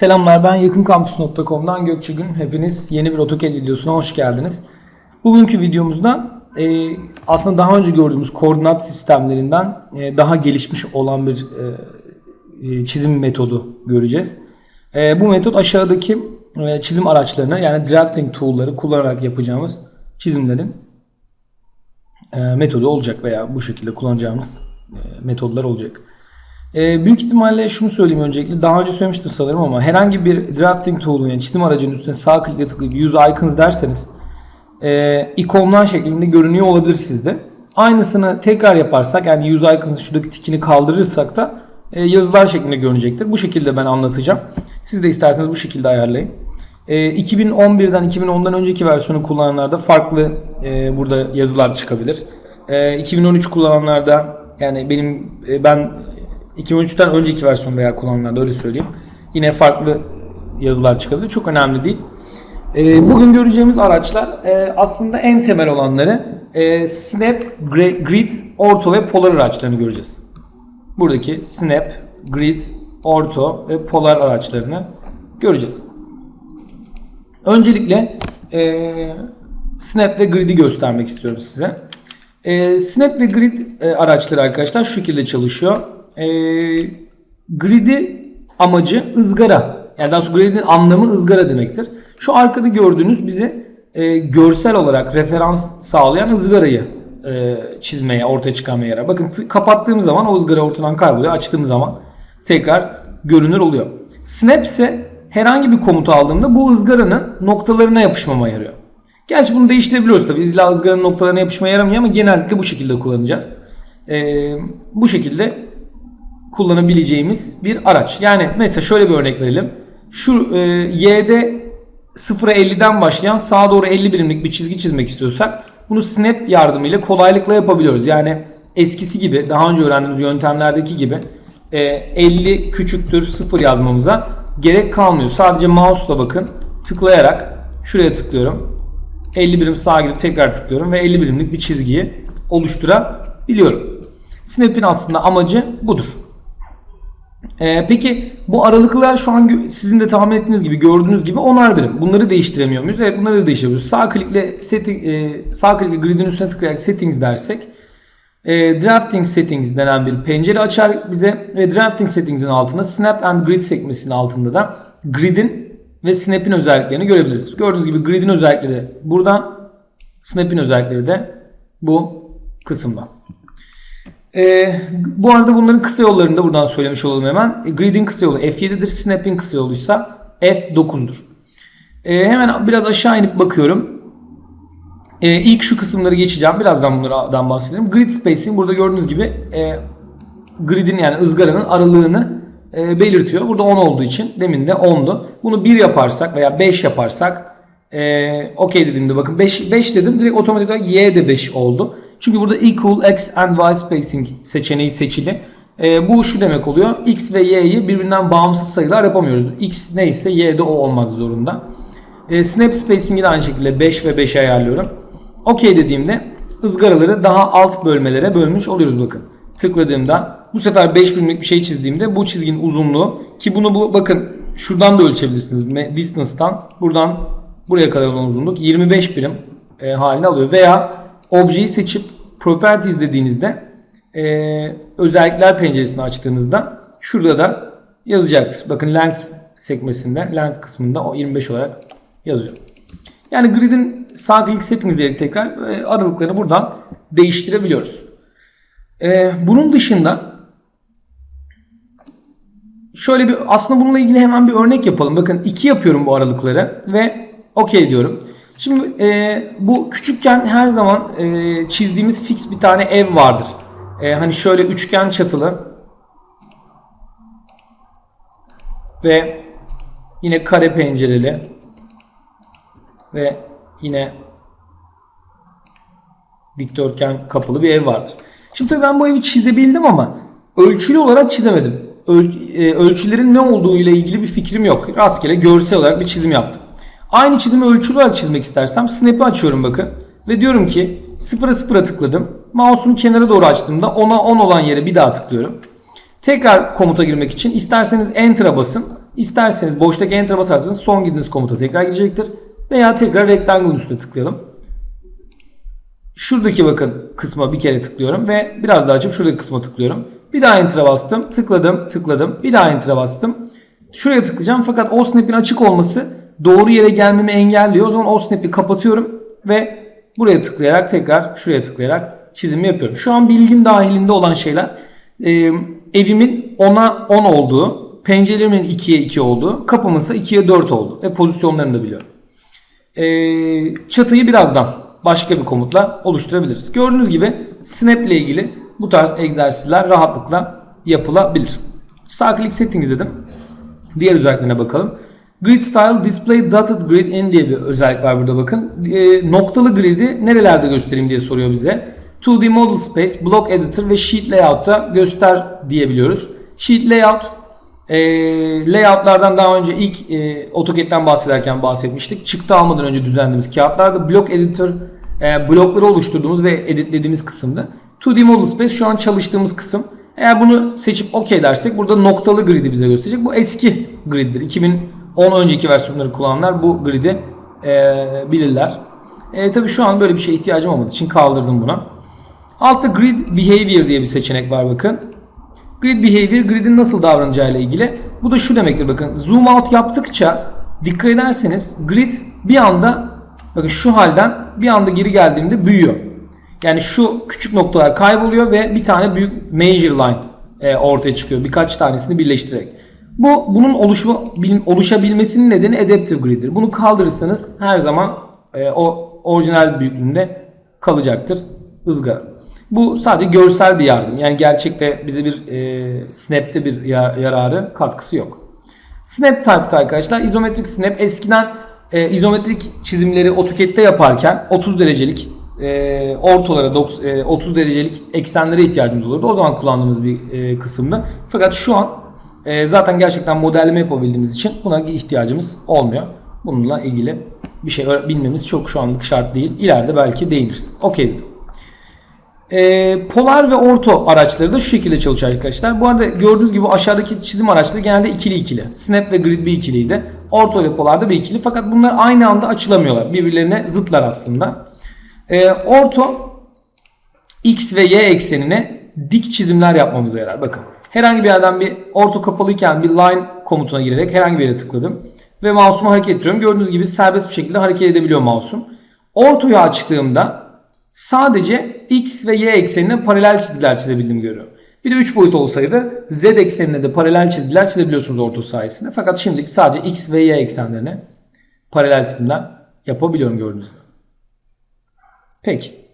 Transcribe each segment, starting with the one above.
Selamlar ben yakınkampüs.com'dan Gökçe Gün. Hepiniz yeni bir AutoCAD videosuna hoş geldiniz. Bugünkü videomuzda e, aslında daha önce gördüğümüz koordinat sistemlerinden e, daha gelişmiş olan bir e, e, çizim metodu göreceğiz. E, bu metot aşağıdaki e, çizim araçlarını yani drafting tool'ları kullanarak yapacağımız çizimlerin e, metodu olacak veya bu şekilde kullanacağımız e, metodlar olacak. E, büyük ihtimalle şunu söyleyeyim öncelikle. Daha önce söylemiştim sanırım ama herhangi bir drafting tool'un yani çizim aracının üstüne sağ klikle tıklayıp use icons derseniz e, ikonlar şeklinde görünüyor olabilir sizde. Aynısını tekrar yaparsak yani use icons'ın şuradaki tikini kaldırırsak da e, yazılar şeklinde görünecektir. Bu şekilde ben anlatacağım. Siz de isterseniz bu şekilde ayarlayın. E, 2011'den 2010'dan önceki versiyonu kullananlarda farklı e, burada yazılar çıkabilir. E, 2013 kullananlarda yani benim e, ben 2013'ten önceki versiyon veya kullananlarda öyle söyleyeyim. Yine farklı yazılar çıkabilir. Çok önemli değil. E, bugün göreceğimiz araçlar e, aslında en temel olanları e, Snap, Grid, Ortho ve Polar araçlarını göreceğiz. Buradaki Snap, Grid, Ortho ve Polar araçlarını göreceğiz. Öncelikle e, Snap ve Grid'i göstermek istiyorum size. E, Snap ve Grid e, araçları arkadaşlar şu şekilde çalışıyor. E, Grid'i amacı ızgara. Yani daha sonra Grid'in anlamı ızgara demektir. Şu arkada gördüğünüz bize e, görsel olarak referans sağlayan ızgarayı e, çizmeye, ortaya çıkarmaya yarar. Bakın kapattığım zaman o ızgara ortadan kayboluyor. Açtığım zaman tekrar görünür oluyor. Snap ise herhangi bir komutu aldığımda bu ızgaranın noktalarına yapışmama yarıyor. Gerçi bunu değiştirebiliyoruz tabi. İzla ızgaranın noktalarına yapışmaya yaramıyor ama genellikle bu şekilde kullanacağız. Ee, bu şekilde kullanabileceğimiz bir araç. Yani mesela şöyle bir örnek verelim. Şu e, Y'de 0'a 50'den başlayan sağa doğru 50 birimlik bir çizgi çizmek istiyorsak bunu snap yardımıyla kolaylıkla yapabiliyoruz. Yani eskisi gibi daha önce öğrendiğimiz yöntemlerdeki gibi e, 50 küçüktür 0 yazmamıza gerek kalmıyor. Sadece mouse'la bakın tıklayarak şuraya tıklıyorum. 50 birim sağa gidip tekrar tıklıyorum ve 50 birimlik bir çizgiyi oluşturabiliyorum. Snap'in aslında amacı budur. Ee, peki bu aralıklar şu an sizin de tahmin ettiğiniz gibi gördüğünüz gibi onar birim. Bunları değiştiremiyor muyuz? Evet bunları da değiştirebiliyoruz. Sağ klikle setting, e, sağ klikle gridin üstüne tıklayarak settings dersek e, drafting settings denen bir pencere açar bize ve drafting settings'in altında snap and grid sekmesinin altında da grid'in ve snap'in özelliklerini görebiliriz. Gördüğünüz gibi grid'in özellikleri buradan, snap'in özellikleri de bu kısımda. Ee, bu arada bunların kısa yollarını da buradan söylemiş olalım hemen. E, grid'in kısa yolu F7'dir, snap'in kısa yoluysa F9'dur. Ee, hemen biraz aşağı inip bakıyorum. Ee, ilk şu kısımları geçeceğim. Birazdan bunlardan bahsedelim. Grid spacing burada gördüğünüz gibi e, grid'in yani ızgaranın aralığını e, belirtiyor. Burada 10 olduğu için demin de 10'du. Bunu 1 yaparsak veya 5 yaparsak e, okey dediğimde bakın 5, 5 dedim direkt otomatik olarak y de 5 oldu. Çünkü burada equal x and y spacing seçeneği seçili. E, bu şu demek oluyor. X ve y'yi birbirinden bağımsız sayılar yapamıyoruz. X neyse y de o olmak zorunda. E, snap spacing'i de aynı şekilde 5 ve 5'e ayarlıyorum. OK dediğimde ızgaraları daha alt bölmelere bölmüş oluyoruz bakın. Tıkladığımda bu sefer 5 birimlik bir şey çizdiğimde bu çizginin uzunluğu ki bunu bu bakın şuradan da ölçebilirsiniz. Distance'tan buradan buraya kadar olan uzunluk 25 birim e, haline alıyor. Veya objeyi seçip properties dediğinizde e, özellikler penceresini açtığınızda şurada da yazacaktır. Bakın length sekmesinde length kısmında o 25 olarak yazıyor. Yani grid'in sağ klik settings diyerek tekrar e, aralıklarını buradan değiştirebiliyoruz. E, bunun dışında şöyle bir aslında bununla ilgili hemen bir örnek yapalım. Bakın 2 yapıyorum bu aralıkları ve OK diyorum. Şimdi e, bu küçükken her zaman e, çizdiğimiz fix bir tane ev vardır. E, hani şöyle üçgen çatılı ve yine kare pencereli ve yine dikdörtgen kapılı bir ev vardır. Şimdi tabii ben bu evi çizebildim ama ölçülü olarak çizemedim. Öl, e, ölçülerin ne olduğu ile ilgili bir fikrim yok. Rastgele görsel olarak bir çizim yaptım. Aynı çizimi ölçülü olarak çizmek istersem snap'i açıyorum bakın. Ve diyorum ki sıfıra sıfıra tıkladım. Mouse'umu kenara doğru açtığımda 10'a 10 olan yere bir daha tıklıyorum. Tekrar komuta girmek için isterseniz Enter'a basın İsterseniz boştaki enter'a basarsanız son girdiğiniz komuta tekrar gidecektir. Veya tekrar rectangle'ın üstüne tıklayalım. Şuradaki bakın kısma bir kere tıklıyorum ve biraz daha açıp şuradaki kısma tıklıyorum. Bir daha enter'a bastım, tıkladım, tıkladım. Bir daha enter'a bastım. Şuraya tıklayacağım fakat o snap'in açık olması doğru yere gelmemi engelliyor. O zaman o snap'i kapatıyorum ve buraya tıklayarak tekrar şuraya tıklayarak çizimi yapıyorum. Şu an bilgim dahilinde olan şeyler e, evimin 10'a 10 olduğu, pencerelerimin 2'ye 2 olduğu, kapımın ise 2'ye 4 olduğu ve pozisyonlarını da biliyorum. E, çatıyı birazdan başka bir komutla oluşturabiliriz. Gördüğünüz gibi Snap ile ilgili bu tarz egzersizler rahatlıkla yapılabilir. Sağ klik settings dedim. Diğer özelliklerine bakalım. Grid Style Display Dotted Grid In diye bir özellik var burada bakın. E, noktalı grid'i nerelerde göstereyim diye soruyor bize. 2D Model Space, Block Editor ve Sheet Layout'ta göster diyebiliyoruz. Sheet Layout e, layoutlardan daha önce ilk e, AutoCAD'den bahsederken bahsetmiştik. Çıktı almadan önce düzenlediğimiz kağıtlarda Block Editor e, blokları oluşturduğumuz ve editlediğimiz kısımda. 2D Model Space şu an çalıştığımız kısım. Eğer bunu seçip OK dersek burada noktalı grid'i bize gösterecek. Bu eski grid'dir. 2010 önceki versiyonları kullananlar bu grid'i e, bilirler. E, tabii şu an böyle bir şeye ihtiyacım olmadığı için kaldırdım bunu. Altta Grid Behavior diye bir seçenek var bakın. Grid Behavior gridin nasıl davranacağı ile ilgili. Bu da şu demektir bakın. Zoom out yaptıkça dikkat ederseniz grid bir anda bakın şu halden bir anda geri geldiğimde büyüyor. Yani şu küçük noktalar kayboluyor ve bir tane büyük major line e, ortaya çıkıyor. Birkaç tanesini birleştirerek. Bu bunun oluşma, bil- oluşabilmesinin nedeni adaptive grid'dir. Bunu kaldırırsanız her zaman e, o orijinal büyüklüğünde kalacaktır ızgara. Bu sadece görsel bir yardım. Yani gerçekte bize bir e, snap'te bir ya- yararı, katkısı yok. Snap type'ta arkadaşlar izometrik snap eskiden e, izometrik çizimleri AutoCAD'de yaparken 30 derecelik e, ortalara doks- e, 30 derecelik eksenlere ihtiyacımız olurdu. O zaman kullandığımız bir e, kısımdı. Fakat şu an e, zaten gerçekten modelleme yapabildiğimiz için buna ihtiyacımız olmuyor. Bununla ilgili bir şey bilmemiz çok şu anlık şart değil. İleride belki değiniriz. Okey dedim. E, polar ve orto araçları da şu şekilde çalışıyor arkadaşlar. Bu arada gördüğünüz gibi aşağıdaki çizim araçları genelde ikili ikili. Snap ve grid bir ikiliydi. Orto ve polar da bir ikili. Fakat bunlar aynı anda açılamıyorlar. Birbirlerine zıtlar aslında. E, orto x ve y eksenine dik çizimler yapmamıza yarar. Bakın herhangi bir yerden bir orto kapalıyken bir line komutuna girerek herhangi bir yere tıkladım. Ve mouse'umu hareket ettiriyorum. Gördüğünüz gibi serbest bir şekilde hareket edebiliyor mouse'um. Ortoyu açtığımda sadece x ve y eksenine paralel çizgiler çizebildiğimi görüyorum. Bir de 3 boyut olsaydı z eksenine de paralel çizgiler çizebiliyorsunuz orta sayesinde. Fakat şimdilik sadece x ve y eksenlerine paralel çizimler yapabiliyorum gördüğünüz gibi. Peki.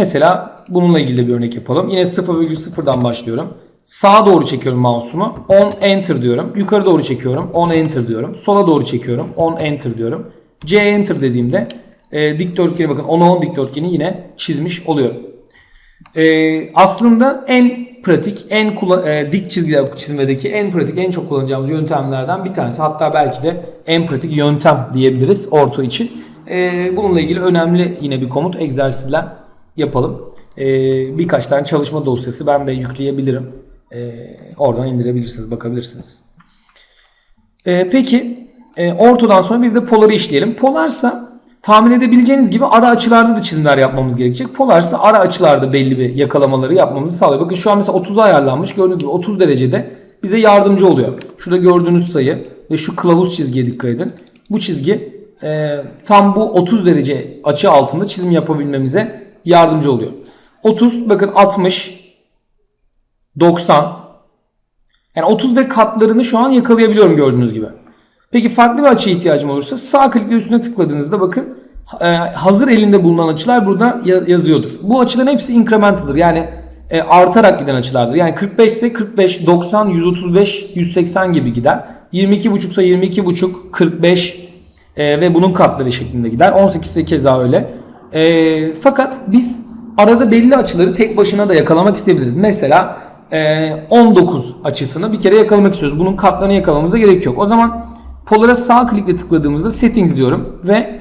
Mesela bununla ilgili bir örnek yapalım. Yine 0,0'dan başlıyorum. Sağa doğru çekiyorum mouse'umu. 10 enter diyorum. Yukarı doğru çekiyorum. 10 enter diyorum. Sola doğru çekiyorum. 10 enter diyorum. C enter dediğimde e, dikdörtgeni bakın 10'a 10 dikdörtgeni yine çizmiş oluyorum. E, aslında en pratik, en e, dik çizgiler çizmedeki en pratik, en çok kullanacağımız yöntemlerden bir tanesi. Hatta belki de en pratik yöntem diyebiliriz orto için. E, bununla ilgili önemli yine bir komut egzersizler yapalım. E, birkaç tane çalışma dosyası ben de yükleyebilirim. E, oradan indirebilirsiniz, bakabilirsiniz. E, peki e, ortodan sonra bir de poları işleyelim. Polarsa tahmin edebileceğiniz gibi ara açılarda da çizimler yapmamız gerekecek. Polarsa ara açılarda belli bir yakalamaları yapmamızı sağlıyor. Bakın şu an mesela 30'a ayarlanmış. Gördüğünüz gibi 30 derecede bize yardımcı oluyor. Şurada gördüğünüz sayı ve şu kılavuz çizgiye dikkat edin. Bu çizgi e, tam bu 30 derece açı altında çizim yapabilmemize yardımcı oluyor. 30 bakın 60 90 yani 30 ve katlarını şu an yakalayabiliyorum gördüğünüz gibi. Peki farklı bir açıya ihtiyacım olursa sağ klikle üstüne tıkladığınızda bakın e, hazır elinde bulunan açılar burada ya- yazıyordur. Bu açıların hepsi incremental'dır. Yani e, artarak giden açılardır. Yani 45 ise 45, 90, 135, 180 gibi gider. 22,5 ise 22,5, 45 e, ve bunun katları şeklinde gider. 18 ise keza öyle. E, fakat biz arada belli açıları tek başına da yakalamak isteyebiliriz. Mesela e, 19 açısını bir kere yakalamak istiyoruz. Bunun katlarını yakalamamıza gerek yok. O zaman Polar'a sağ klikle tıkladığımızda settings diyorum ve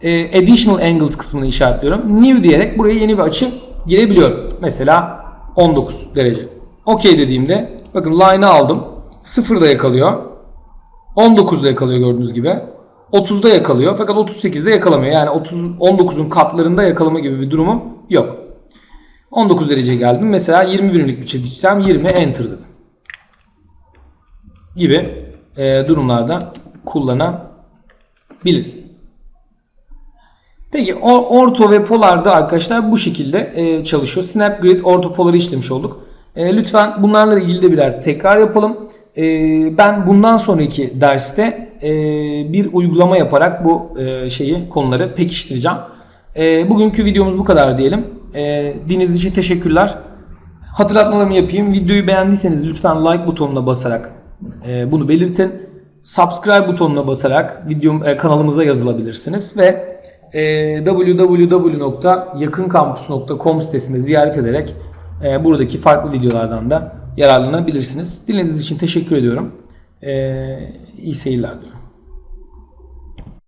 e, additional angles kısmını işaretliyorum. New diyerek buraya yeni bir açı girebiliyorum. Mesela 19 derece. OK dediğimde bakın line'ı aldım. 0'da yakalıyor. 19'da yakalıyor gördüğünüz gibi. 30'da yakalıyor fakat 38'de yakalamıyor. Yani 30 19'un katlarında yakalama gibi bir durumu yok. 19 derece geldim. Mesela 20 birimlik bir çizgi çizsem 20 enter dedim. Gibi e, durumlarda kullanabiliriz. Peki orto ve polarda arkadaşlar bu şekilde e, çalışıyor. Snapgrid orto poları işlemiş olduk. E, lütfen bunlarla ilgili de birer tekrar yapalım. E, ben bundan sonraki derste e, bir uygulama yaparak bu e, şeyi konuları pekiştireceğim. E, bugünkü videomuz bu kadar diyelim. E, dinlediğiniz için teşekkürler. Hatırlatmalarımı yapayım. Videoyu beğendiyseniz lütfen like butonuna basarak bunu belirtin. Subscribe butonuna basarak videom kanalımıza yazılabilirsiniz ve e, www.yakınkampus.com sitesinde ziyaret ederek buradaki farklı videolardan da yararlanabilirsiniz. Dinlediğiniz için teşekkür ediyorum. E, iyi seyirler diliyorum.